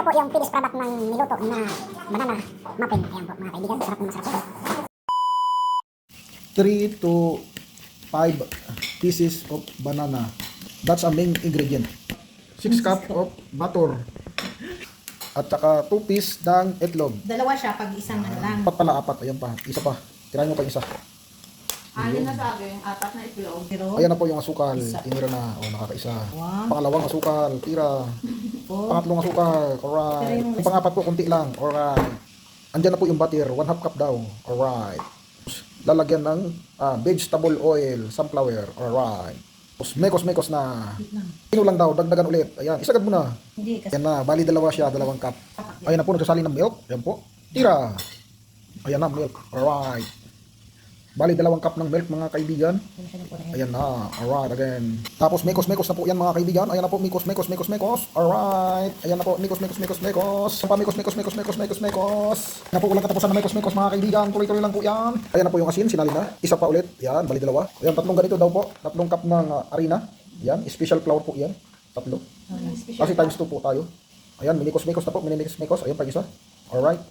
na po yung finished product ng niluto na banana muffin. Ayan po mga kaibigan, sarap na masarap po. 3 to 5 pieces of banana. That's a main ingredient. 6 cup of butter. At saka 2 piece ng itlog. Dalawa siya pag isang ano lang. Apat pala, apat. Ayan pa. Isa pa. Tirahin mo pa isa. Anin na sa akin, apat na itlog. Ayan na po yung asukal. Tinira na. O, nakakaisa. Wow. Pangalawang asukal. Tira. Pangatlong asukal. Alright. Yung- pangapat po, konti lang. Alright. Andyan na po yung butter. 1 half cup daw. Alright. Lalagyan ng ah, vegetable oil, sunflower. Alright. Tapos mekos-mekos na. Ino lang daw, dagdagan ulit. Ayan, isagad mo na. Hindi, kasi Ayan na, bali dalawa siya, dalawang cup. Ayan na po, nagsasali ng milk. Ayan po. Tira. Ayan na, milk. Alright. Bali dalawang cup ng milk, mga kaibigan. Ayan na. Alright, again. Tapos mekos, mekos na po yan mga kaibigan. Ayan na po, mekos, mekos, mekos, mekos. Alright. Ayan na po, mekos, mekos, mekos, mekos. Pa, mekos, mekos, mekos, mekos, mekos, mekos. Ayan po, walang katapusan na mekos, mekos mga kaibigan. Tuloy-tuloy lang po yan. Ayan na po yung asin, sinali na. Isa pa ulit. Ayan, bali dalawa. Ayan, tatlong ganito daw po. Tatlong cup ng uh, harina. Ayan, special flour po yan. Tatlo. Kasi times 2 po tayo. Ayan, minikos-mikos na po, minikos-mikos. Ayan, pag isa. Alright.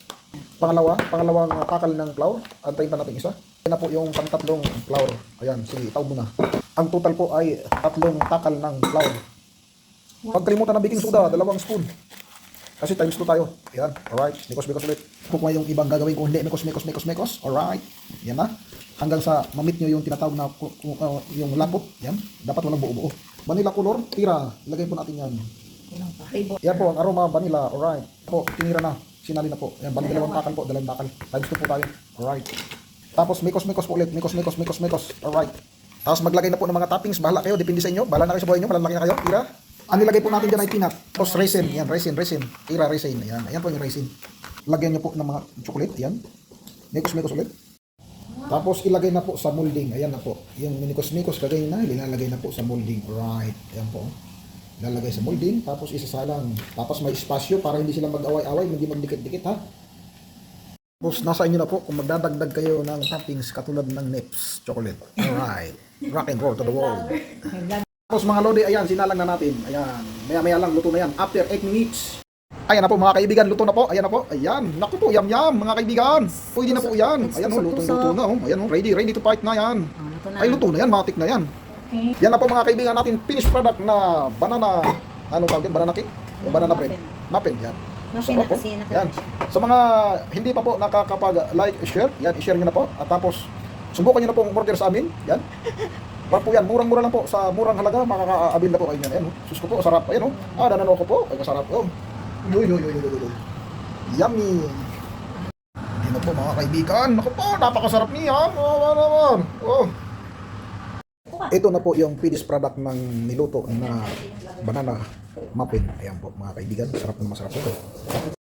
Pangalawa, pangalawang uh, takal ng flour. Antayin pa natin isa. Ayan na po yung pantatlong flour. Ayan, sige, tawag mo na. Ang total po ay tatlong takal ng flour. Huwag kalimutan ng baking soda, dalawang spoon. Kasi times 2 tayo. Ayan, alright. Mikos-mikos ulit. Kung yung ibang gagawin ko, hindi. Mikos-mikos-mikos-mikos. Alright. Yan na. Hanggang sa mamit nyo yung tinatawag na uh, yung lapo. Yan. Dapat walang buo-buo. Vanilla color, tira. Ilagay po natin yan. Yan po, ang aroma, vanilla. Alright. Po, tinira na. Sinali na po. Yan, bali dalawang takal po. Dalawang takal. Times 2 po tayo. Alright. Tapos mikos-mikos po ulit. Mikos-mikos, mikos-mikos. Alright. Tapos maglagay na po ng mga toppings. Bahala kayo. Depende sa inyo. Bahala na kayo sa buhay nyo. Malalaki na kayo. Tira. Ang nilagay po natin dyan ay peanut. Tapos resin. Yan, resin, resin. Tira, resin. Ayan. Ayan po yung resin. Lagyan nyo po ng mga chocolate. Ayan. Mikos-mikos ulit. Tapos ilagay na po sa molding. Ayan na po. Yung minikos-mikos kagay na, ilalagay na po sa molding. Right. Ayan po. Ilalagay sa molding, tapos isasalang. Tapos may espasyo para hindi sila mag-away-away, hindi magdikit-dikit ha. Tapos nasa inyo na po kung magdadagdag kayo ng toppings katulad ng Nips chocolate. Alright. Rock and roll to the world. Tapos mga lodi, ayan, sinalang na natin. Ayan, maya-maya lang, luto na yan. After 8 minutes. Ayan na po mga kaibigan, luto na po. Ayan na po. Ayan, naku po, yam yam mga kaibigan. Pwede na po yan. Ayan oh, luto luto na oh. Ayan oh, ready, ready to fight na yan. na. Ay, luto na yan, matik na yan. Okay. Yan na po mga kaibigan natin, finished product na banana, ano tawag yun, banana cake? O banana bread? Muffin, yan. Muffin Sarap na po. kasi naka- Yan. Sa mga hindi pa po nakakapag-like, share, yan, i-share nyo na po. At tapos, subukan nyo na po order sa amin. Yan. Para po yan, murang-mura lang po. Sa murang halaga, makaka-avail na po kayo yan. Ayan, oh. sus ko po, sarap. Ayan, oh. Ah, nanano ko po. Ay, masarap. Oh. Uy, uy, uy, uy, uy, uy. Yummy. Yan na po mga kaibigan. Naku po, napakasarap niya. Oh, naman. Oh. Ito na po yung finished product ng niluto na banana muffin. Ayan po mga kaibigan. Sarap na masarap po.